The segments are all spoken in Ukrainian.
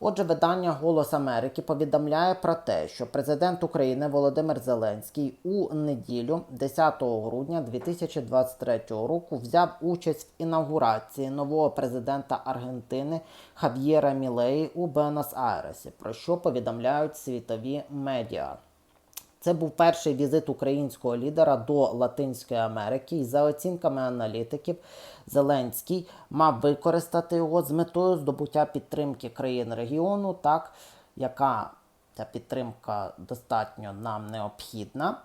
Отже, видання Голос Америки повідомляє про те, що президент України Володимир Зеленський у неділю, 10 грудня 2023 року, взяв участь в інаугурації нового президента Аргентини Хав'єра Мілеї у Бенос Айресі, про що повідомляють світові медіа. Це був перший візит українського лідера до Латинської Америки, і за оцінками аналітиків, Зеленський мав використати його з метою здобуття підтримки країн регіону, так яка ця підтримка достатньо нам необхідна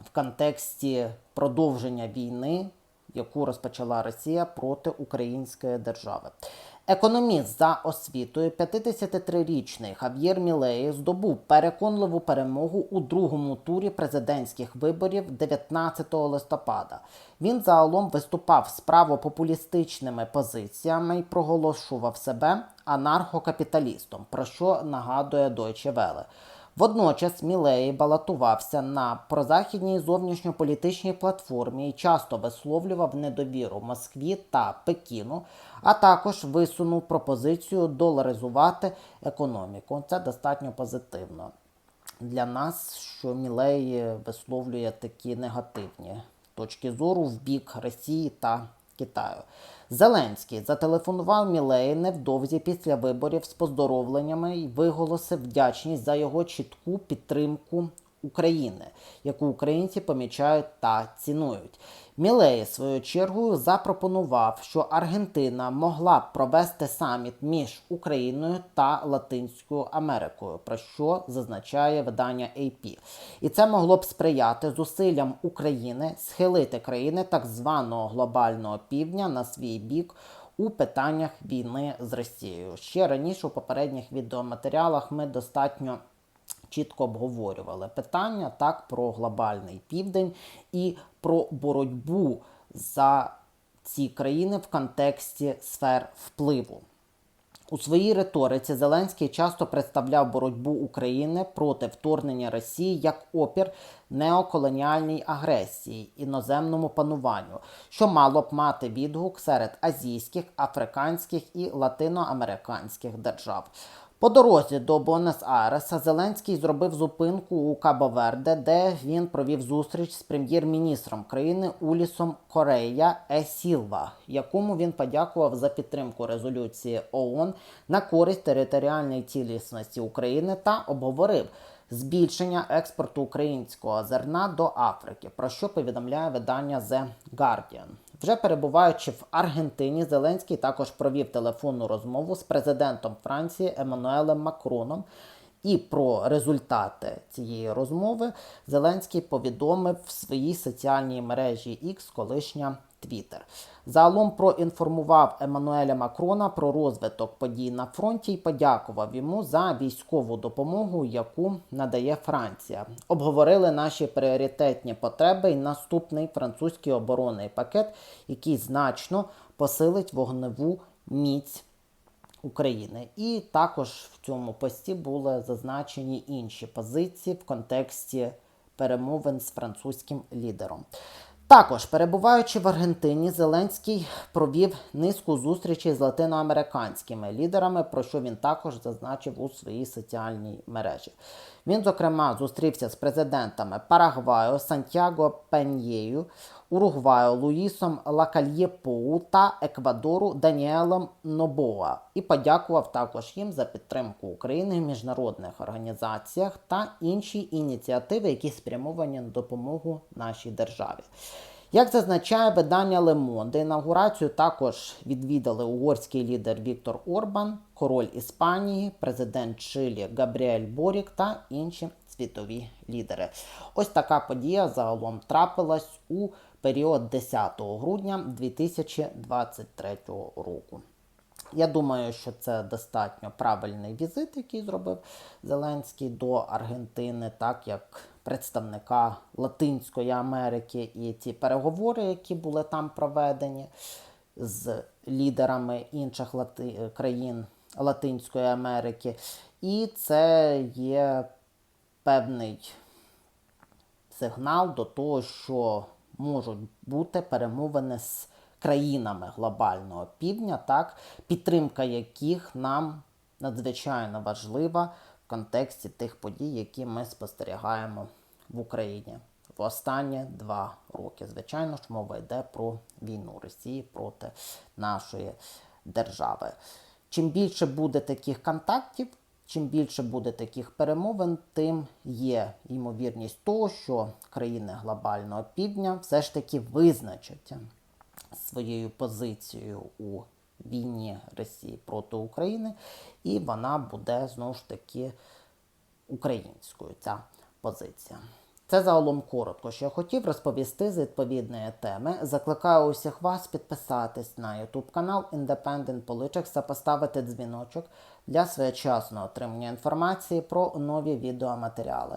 в контексті продовження війни, яку розпочала Росія проти української держави. Економіст за освітою, 53-річний Хав'єр Мілеї здобув переконливу перемогу у другому турі президентських виборів 19 листопада. Він загалом виступав з правопопулістичними позиціями і проголошував себе анархокапіталістом, про що нагадує Deutsche Welle. Водночас Мілеї балотувався на прозахідній зовнішньополітичній платформі і часто висловлював недовіру Москві та Пекіну, а також висунув пропозицію доларизувати економіку. Це достатньо позитивно для нас, що Мілеї висловлює такі негативні точки зору в бік Росії та Китаю. Зеленський зателефонував Мілеї невдовзі після виборів з поздоровленнями і виголосив вдячність за його чітку підтримку України, яку українці помічають та цінують. Мілеї, свою чергою, запропонував, що Аргентина могла б провести саміт між Україною та Латинською Америкою, про що зазначає видання AP. І це могло б сприяти зусиллям України схилити країни так званого глобального півдня на свій бік. У питаннях війни з Росією ще раніше у попередніх відеоматеріалах ми достатньо чітко обговорювали питання так про глобальний південь і про боротьбу за ці країни в контексті сфер впливу. У своїй риториці Зеленський часто представляв боротьбу України проти вторгнення Росії як опір неоколоніальній агресії, іноземному пануванню, що мало б мати відгук серед азійських, африканських і латиноамериканських держав. По дорозі до Буенос-Айреса Зеленський зробив зупинку у Кабо-Верде, де він провів зустріч з прем'єр-міністром країни Улісом Корея Е Сілва, якому він подякував за підтримку резолюції ООН на користь територіальної цілісності України та обговорив збільшення експорту українського зерна до Африки, про що повідомляє видання The Guardian. Вже перебуваючи в Аргентині, Зеленський також провів телефонну розмову з президентом Франції Еммануелем Макроном. І про результати цієї розмови Зеленський повідомив в своїй соціальній мережі X, колишня Twitter. Загалом проінформував Еммануеля Макрона про розвиток подій на фронті і подякував йому за військову допомогу, яку надає Франція. Обговорили наші пріоритетні потреби і наступний французький оборонний пакет, який значно посилить вогневу міць. України. І також в цьому пості були зазначені інші позиції в контексті перемовин з французьким лідером. Також, перебуваючи в Аргентині, Зеленський провів низку зустрічей з латиноамериканськими лідерами, про що він також зазначив у своїй соціальній мережі. Він, зокрема, зустрівся з президентами Парагваю, Сантьяго Пеньєю, Уругваю Луїсом Лакальєпоу та Еквадору Даніелом Нобоа і подякував також їм за підтримку України в міжнародних організаціях та інші ініціативи, які спрямовані на допомогу нашій державі. Як зазначає видання Лемонде, інаугурацію також відвідали угорський лідер Віктор Орбан, король Іспанії, президент Чилі Габріель Борік та інші світові лідери. Ось така подія загалом трапилась у період 10 грудня 2023 року. Я думаю, що це достатньо правильний візит, який зробив Зеленський до Аргентини, так як представника Латинської Америки і ті переговори, які були там проведені. з лідерами інших лати... країн Латинської Америки. І це є певний сигнал до того, що можуть бути перемовини з країнами глобального півдня, так, підтримка яких нам надзвичайно важлива в контексті тих подій, які ми спостерігаємо в Україні в останні два роки. Звичайно ж, мова йде про війну Росії проти нашої держави. Чим більше буде таких контактів, чим більше буде таких перемовин, тим є ймовірність того, що країни глобального півдня все ж таки визначаться своєю позицією у війні Росії проти України, і вона буде знову ж таки українською ця позиція. Це загалом коротко, що я хотів розповісти з відповідної теми. Закликаю усіх вас підписатись на YouTube канал Independent Politics та поставити дзвіночок для своєчасного отримання інформації про нові відеоматеріали.